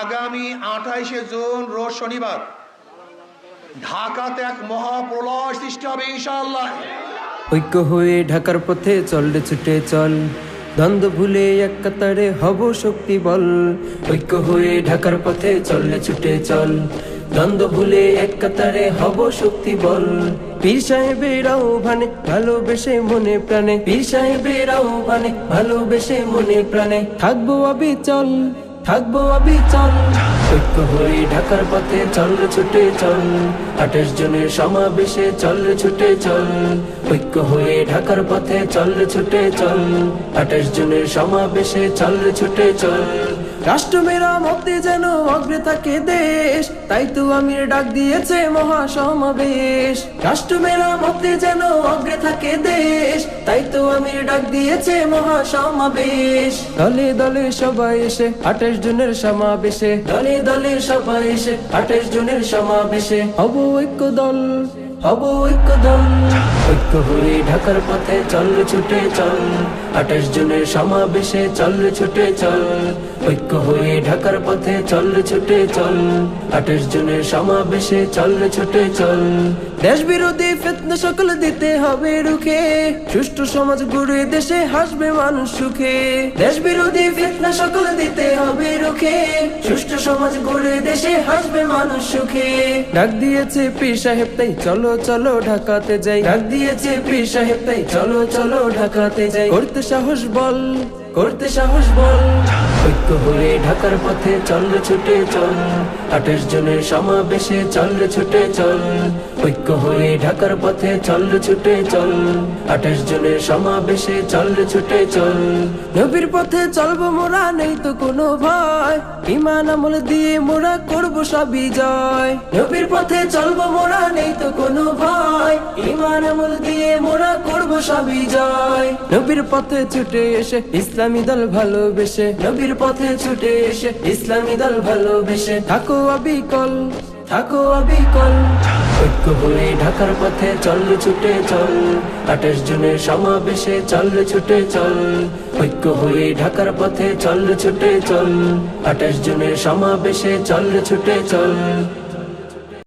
আগামী আঠাইশে জুন, রোজ শনিবার, ঢাকাতে এক মহাপ্রলয় সৃষ্টি হবে ইনশাআল্লাহ। ঐক্য হয়ে ঢাকার পথে চল রে ছুটে চল, দ্বন্দ্ব ভুলে এক কাতারে হব শক্তি বল। ঐক্য হয়ে ঢাকার পথে চল রে ছুটে চল, দ্বন্দ্ব ভুলে এক কাতারে হব শক্তি বল। পীর সাহেবের আহ্বানে ভালোবেসে মনে প্রাণে, পীর সাহেবের আহ্বানে ভালোবেসে মনে প্রাণে, থাকব আবি চল থাকব অবিচল ঐক্য হয়ে ঢাকার পথে চল ছুটে চল। আঠাশ জনের সমাবেশে চল ছুটে চল। ঐক্য হয়ে ঢাকার পথে চল ছুটে চল। আঠাশ জনের সমাবেশে চল ছুটে চল। রাষ্ট্র মেরামতে যেন অগ্রে থাকে দেশ, তাই তো আমির ডাক দিয়েছে মহাসমাবেশ। রাষ্ট্র মেরামতে যেন অগ্রে থাকে দেশ, তাই তো আমির ডাক দিয়েছে মহাসমাবেশ। দলে দলে সবাই এসে আঠাশ জনের সমাবেশে। দলে দলে সবাই এসে আঠাশ জনের সমাবেশে। হব ঐক্য দল হব দল ঐক্য হয়ে ঢাকার পথে চল ছুটে চল। আঠাশ জনের সমাবেশে চল ছুটে চল। ঐক্য হয়ে ঢাকার পথে চল ছুটে চল। আঠাশ জনের সমাবেশে চল ছুটে চল। দেশ বিরোধী ফেতনা সকল দিতে হবে রুখে। সুষ্ঠু সমাজ গড়ে দেশে হাসবে মানুষ সুখে। দেশ বিরোধী ফেতনা সকল দিতে হবে রুখে। সুষ্ঠু সমাজ গড়ে দেশে হাসবে মানুষ সুখে। ডাক দিয়েছে পীর সাহেব, তাই চলো চলো ঢাকাতে যাই। ডাক দিয়েছে পীর সাহেব, তাই চলো চলো ঢাকাতে যাই। করতে সাহস বল, করতে সাহস বল। ঐক্য হয়ে ঢাকার পথে চল ছুটে চল। আঠাশ জনের সমাবেশে চল ছুটে চল। ঐক্য হয়ে ঢাকার পথে চল ছুটে চল। আঠাশ জনের সমাবেশে চল ছুটে চল। নবীর পথে চলবো মোরা, নেই তো কোনো ভয়। ইমান আমল দিয়ে মোরা করব সবই জয়। নবীর পথে চলবো মোরা, নেই তো কোনো ভয়। নবীর পথে ছুটে এসে ইসলামী দল ভালোবেসে, নবীর পথে ছুটে এসে ইসলামী দল ভালোবেসে। থাকো অবিকল থাকো অবিকল। ঐক্য হয়ে ঢাকার পথে চল, ছুটে চল। আঠাশ জনের সমাবেশে চল, ছুটে চল। ঐক্য হয়ে ঢাকার পথে চল, ছুটে চল। আঠাশ জনের সমাবেশে চল, ছুটে চল।